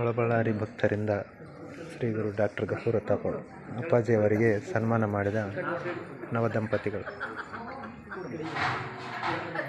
ಒಳಬಳ್ಳಾರಿ ಭಕ್ತರಿಂದ ಶ್ರೀಗುರು doctor doctor ತಾಪೋಳು ಅಪ್ಪಾಜಿಯವರಿಗೆ ಸನ್ಮಾನ ಮಾಡಿದ ನವದಂಪತಿಗಳು. Курган.